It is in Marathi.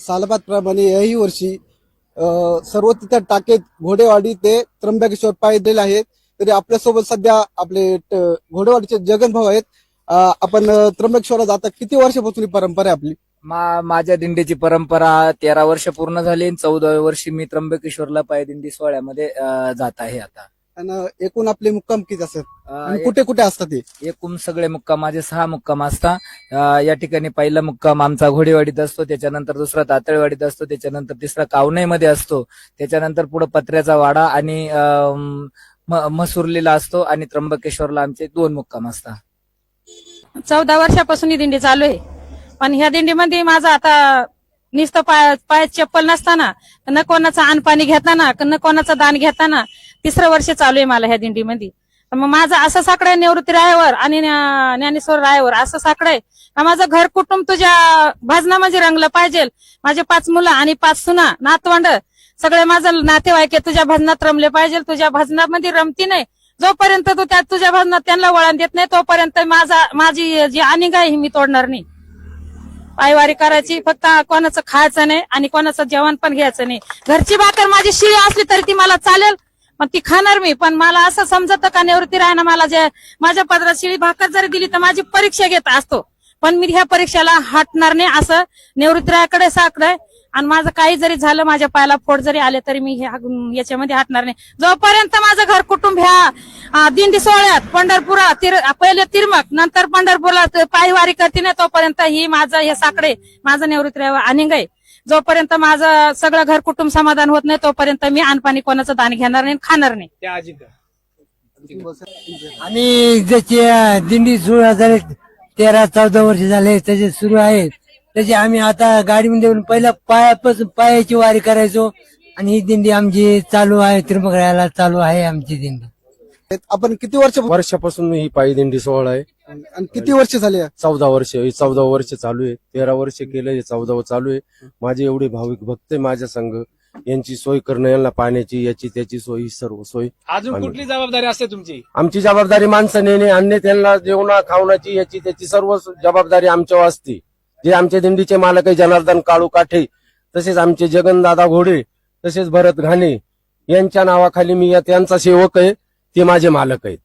सालबादप्रमाणे याही वर्षी सर्व तिथं टाकेत घोडेवाडी ते त्र्यंबकेश्वर पायदल आहेत. तरी आपल्यासोबत सध्या आपले घोडेवाडीचे जगन भाऊ आहेत. आपण त्र्यंबकेश्वरला जाता किती वर्षापासून ही परंपरा आहे आपली? मा माझ्या दिंडीची परंपरा तेरा वर्ष पूर्ण झाली चौदाव्या वर्षी मी त्र्यंबकेश्वरला पायदिंडी सोहळ्यामध्ये जात आहे आता. आणि एकूण आपले मुक्काम किती असतात? आणि कुठे कुठे असतात ते एकूण सगळे मुक्काम माझे सहा मुक्काम असतात अं, या ठिकाणी पहिला मुक्काम आमचा घोडेवाडीत असतो त्याच्यानंतर दुसरा तातळवाडीत असतो त्याच्यानंतर तिसरा कावनाईमध्ये असतो त्याच्यानंतर पुढे पत्र्याचा वाडा आणि म- मसुर्लीला असतो आणि त्र्यंबकेश्वरला आमचे दोन मुक्काम असतात चौदा वर्षापासून ही दिंडी चालू आहे. पण ह्या दिंडीमध्ये माझा आता नुसतं पाय पायात चप्पल नसताना न कोणाचं अनपाणी घेताना न कोणाचं दान घेताना तिसरं वर्ष चालू आहे मला ह्या दिंडीमध्ये. मग माझं असं साकडं आहे निवृत्ती रायवर आणि ज्ञानेश्वर रायवर असं साकडं आहे. का माझं घर कुटुंब तुझ्या भजनामध्ये रंगलं पाहिजे. माझे पाच मुलं आणि पाच सुना नातवंड. सगळे माझं नातेवाईक आहे तुझ्या भजनात रमले पाहिजे. तुझ्या भजनामध्ये रमती नाही. जोपर्यंत तू त्या तुझ्या भजनात त्यांना वळण देत नाही तोपर्यंत माझा माझी जी अनिगा आहे ही मी तोडणार नाही. पायवारी करायची फक्त कोणाचं खायचं नाही आणि कोणाचं जेवण पण घ्यायचं नाही. घरची भाकर माझी शिळी असली तरी ती मला चालेल. पण ती खाणार मी. पण मला असं समजत का निवृत्ती राहणं मला जे माझ्या पदरात शिळी भाकर जरी दिली तर माझी परीक्षा घेत असतो. पण मी ह्या परीक्षेला हटणार नाही असं निवृत्तीरायाकडे साकडे आणि माझं काही जरी झालं माझ्या पायाला फोड जरी आले तरी मी याच्यामध्ये हटणार नाही. जोपर्यंत माझं घर कुटुंब ह्या दिंडी सोहळ्यात पंढरपुरात तिर- पहिले तिरमक नंतर पंढरपूरला पायवारी करते नाही तोपर्यंत ही माझं हे साकडे माझं निवृत्ती अनिंग आहे. जोपर्यंत माझं सगळं घर कुटुंब समाधान होत नाही तोपर्यंत मी अनपाणी कोणाचं दान घेणार नाही खाणार नाही. आणि ज्याची दिंडी सुरू झाले तेरा चौदा वर्ष झाले त्याचे सुरू आहे त्याचे आम्ही आता गाडीमध्ये पहिल्या पायापासून पायाची वारी करायचो. आणि ही दिंडी आमची चालू आहे त्रिमगराला चालू आहे आमची दिंडी. आपण किती वर्ष वर्षापासून ही पायदिंडी सोहळा आहे. आणि किती वर्ष झाले चौदा वर्ष ही चौदा वर्ष चालू आहे. तेरा वर्ष केलं हे चौदा चालू आहे. माझे एवढे भाविक भक्त आहे माझ्या संघ. यांची सोय करणं यांना पाण्याची याची त्याची सोय ही सर्व सोय अजून कुठली जबाबदारी असते तुमची? आमची जबाबदारी माणसं नेणे आणणे त्यांना जेवणा खावण्याची याची त्याची सर्व जबाबदारी आमच्यावर असते. जे आमचे दिंडीचे मालक आहे जनार्दन काळू काठे तसेच आमचे जगनदादा घोडे तसेच भरत घाणे यांच्या नावाखाली मी यांचा सेवक आहे ते माझे मालक आहेत.